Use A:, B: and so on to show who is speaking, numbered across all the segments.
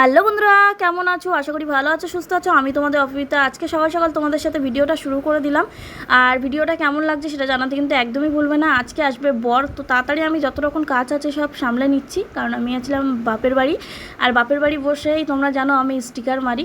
A: Hello বন্ধুরা, কেমন আছো? আশা করি ভালো আছো, সুস্থ আছো। আমি তোমাদের অফিসে আজকে সকাল সকাল তোমাদের সাথে ভিডিওটা শুরু করে দিলাম। আর ভিডিওটা কেমন লাগছে সেটা জানাতে কিন্তু একদমই ভুলবে না। আজকে আসবে বর, তো তাড়াতাড়ি আমি যত রকম কাজ আছে সব সামলে নিচ্ছি, কারণ আমি আছিলাম বাপের বাড়ি। আর বাপের বাড়ি বসেই তোমরা জানো আমি স্টিকার মারি।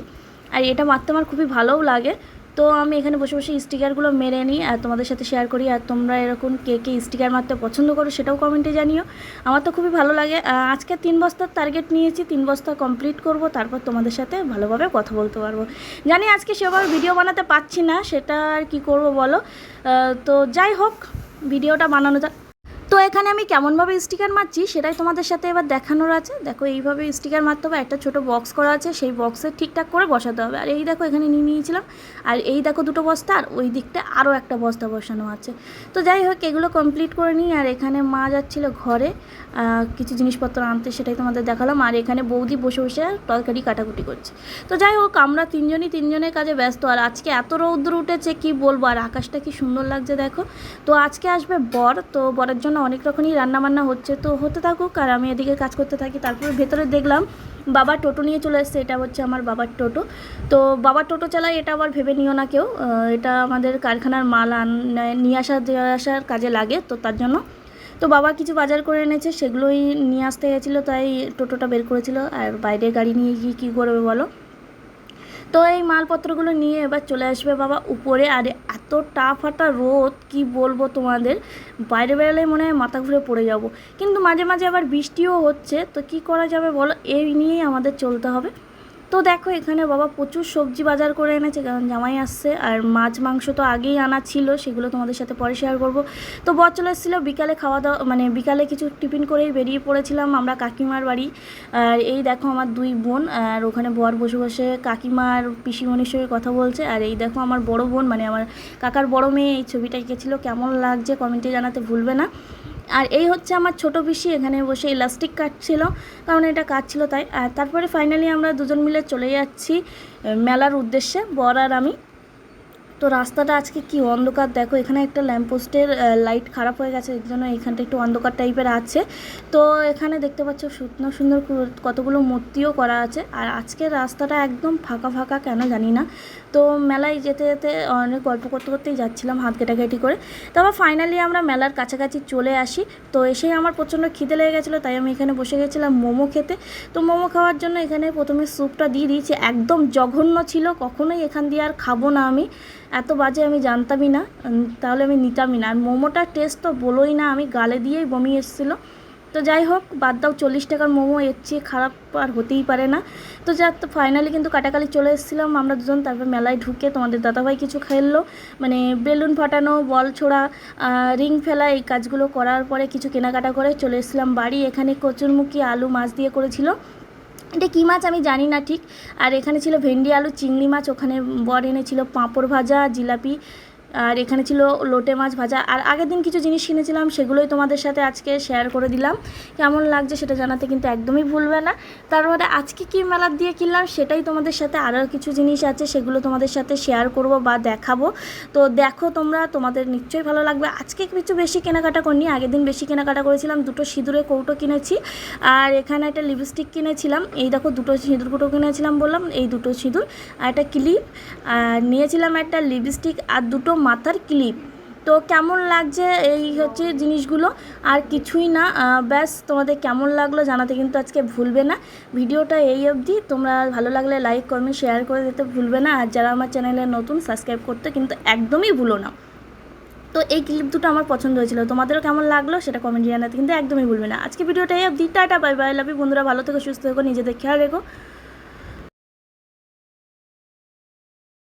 A: আর এটা মারতে আমার খুবই ভালোও লাগে। তো আমি এখানে বসে বসে স্টিকারগুলো মেরে নিই আর তোমাদের সাথে শেয়ার করি। আর তোমরা এরকম কে কে স্টিকার মারতে পছন্দ করো সেটাও কমেন্টে জানিও। আমার তো খুবই ভালো লাগে। আজকে তিন বস্তার টার্গেট নিয়েছি, তিন বস্তা কমপ্লিট করব, তারপর তোমাদের সাথে ভালোভাবে কথা বলতে পারব। জানি আজকে সেভাবে ভিডিও বানাতে পারছি না, সেটা আর কী করব বলো? তো যাই হোক ভিডিওটা বানানো যাক। তো এখানে আমি কেমনভাবে স্টিকার মারছি সেটাই তোমাদের সাথে এবার দেখানোর আছে। দেখো এইভাবে স্টিকার মারতে হবে, একটা ছোট বক্স করা আছে, সেই বক্সে ঠিকঠাক করে বসাতে হবে। আর এই দেখো এখানে নিয়ে নিয়েছিলাম, আর এই দেখো দুটো বস্তা, আর ওই দিকটা আরও একটা বস্তা বসানো আছে। তো যাই হোক, এগুলো কমপ্লিট করে নিই, আর এখানে মা যাচ্ছিল ঘরে কিছু জিনিসপত্র আনতে সেটাই তোমাদের দেখালাম। আর এখানে বৌদি বসে বসে তরকারি কাটাকুটি করছে। তো যাই হোক, আমরা তিনজনই তিনজনের কাজে ব্যস্ত, আর আজকে এত রৌদ্র উঠেছে, কি বলব? আর আকাশটা কি সুন্দর লাগছে দেখো। তো আজকে আসবে বর, তো বরের জন্য অনেক রকমই রান্নাবান্না হচ্ছে। তো হতে থাকুক আর আমি এদিকে কাজ করতে থাকি, তারপরে ভেতরে দেখলাম বাবা টোটো নিয়ে চলে এসছে, এটা হচ্ছে আমার বাবার টোটো। তো বাবার টোটো চালায়, এটা আবার ভেবে নিও না কেউ এটা আমাদের কারখানার মাল নিয়ে আসা আসার কাজে লাগে, তো তার জন্য। তো বাবা কিছু বাজার করে এনেছে, সেগুলোই নিয়ে আসতে গেছিল, তাই টোটোটা বের করেছিল, আর বাইরে গাড়ি নিয়ে গিয়ে কী করবে বলো? তো এই মালপত্রগুলো নিয়ে এবার চলে আসবে বাবা উপরে। আর এত টাফাটা রোদ, কি বলব তোমাদের? বাইরে বেরোলে মনে হয় মাথা ঘুরে পড়ে যাব। কিন্তু মাঝে মাঝে আবার বৃষ্টিও হচ্ছে, তো কি করা যাবে বলো? এই নিয়েই আমাদের চলতে হবে। তো দেখো, এখানে বাবা প্রচুর সবজি বাজার করে এনেছে, কারণ জামাই আসছে। আর মাছ, মাংস তো আগেই আনা ছিল, সেগুলো তোমাদের সাথে পরে শেয়ার করব। তো বর চলে এসেছিল, বিকালে খাওয়া দাওয়া মানে বিকালে কিছু টিফিন করেই বেরিয়ে পড়েছিলাম আমরা কাকিমার বাড়ি। আর এই দেখো আমার দুই বোন, আর ওখানে বর বসে বসে কাকিমার পিসিমণির সঙ্গে কথা বলছে। আর এই দেখো আমার বড় বোন মানে আমার কাকার বড় মেয়ে, এই ছবিটা এঁকেছিলো। কেমন লাগছে কমেন্টে জানাতে ভুলবে না। আর এই হচ্ছে আমার ছোট পিসি, এখানে বসে ইলাস্টিক কাটছিল কারণ এটা কাটছিল তাই। আর তারপরে ফাইনালি আমরা দুজন মিলে চলে যাচ্ছি মেলার উদ্দেশ্যে, বর আর আমি। তো রাস্তাটা আজকে কি অন্ধকার, দেখো এখানে একটা ল্যাম্পপোস্টের লাইট খারাপ হয়ে গেছে, এর জন্য এখানটা একটু অন্ধকার টাইপের আছে। তো এখানে দেখতে পাচ্ছ সুন্দর সুন্দর কতগুলো মূর্তিও করা আছে। আর আজকের রাস্তাটা একদম ফাঁকা ফাঁকা কেন জানি না। তো মেলায় যেতে যেতে অনেক গল্প করতে করতেই যাচ্ছিলাম হাত কেটাকেটি করে। তারপর ফাইনালি আমরা মেলার কাছাকাছি চলে আসি। তো এসেই আমার প্রচণ্ড খিদে লেগে গেছিল, তাই আমি এখানে বসে গেছিলাম মোমো খেতে। তো মোমো খাওয়ার জন্য এখানে প্রথমে স্যুপটা দিয়ে দিয়েছি, একদম জঘন্য ছিল, কখনোই এখান দিয়ে আর খাব না আমি। এত বাজে আমি জানতামই না তাহলে আমি নিতামই না। আর মোমোটার টেস্ট তো বলোই না, আমি গালে দিয়েই বমি এসেছিল। তো যাই হোক, বাদ দাও চল্লিশ টাকার মোমো, এর চেয়ে খারাপ আর হতেই পারে না। তো তো ফাইনালি কিন্তু কাটাকালি চলে এসেছিলাম, আমরা দুজন তারপর মেলায় ঢুকে তোমাদের দাদাভাই কিছু খেললো মানে বেলুন ফাটানো, বল ছোড়া রিং ফেলা, এই কাজগুলো করার পরে কিছু কেনাকাটা করে চলে এসেছিলাম বাড়ি। এখানে কচুরমুখী আলু মাছ দিয়ে করেছিল। এটা কী মাছ আমি জানি না ঠিক। আর এখানে ছিল ভেন্ডি আলু, চিংড়ি মাছ, ওখানে বর এনেছিল পাঁপড় ভাজা, জিলাপি আর এখানে ছিল লোটে মাছ ভাজা। আর আগের দিন কিছু জিনিস কিনেছিলাম, সেগুলোই তোমাদের সাথে আজকে শেয়ার করে দিলাম। কেমন লাগছে সেটা জানাতে কিন্তু একদমই ভুলবে না। তারপরে আজকে কি মেলার দিয়ে কিনলাম সেটাই তোমাদের সাথে আরও কিছু জিনিস আছে, সেগুলো তোমাদের সাথে শেয়ার করব বা দেখাবো। তো দেখো তোমরা, তোমাদের নিশ্চয়ই ভালো লাগবে। আজকে কিছু বেশি কেনাকাটা করিনি, আগের দিন বেশি কেনাকাটা করেছিলাম, দুটো সিঁদুরে কৌটো কিনেছি। আর এখানে একটা লিপস্টিক কিনেছিলাম, এই দেখো দুটো সিঁদুর কৌটো কিনেছিলাম বললাম, এই দুটো সিঁদুর। আর একটা ক্লিপ আর নিয়েছিলাম একটা লিপস্টিক আর দুটো মাথার ক্লিপ তো কেমন লাগছে এই হচ্ছে জিনিসগুলো? আর কিছুই না ব্যাস তোমাদের কেমন লাগল জানাতে কিন্তু আজকে ভুলবে না। ভিডিওটা এই অবধি। তোমরা ভালো লাগলে লাইক কমেন্ট শেয়ার করে দিতে ভুলবে না। আর যারা আমার চ্যানেলে নতুন সাবস্ক্রাইব করতে কিন্তু একদমই ভুলো না। তো এই ক্লিপ দুটো আমার পছন্দ হয়েছিল। তোমাদেরও কেমন লাগল সেটা কমেন্ট জানাতে কিন্তু একদমই ভুলবে না। আজকে ভিডিওটা এই অবধি। টাটা বাই বাই লাভি বন্ধুরা ভালো থেকো, সুস্থ থেকো, নিজেদের খেয়াল রেখো।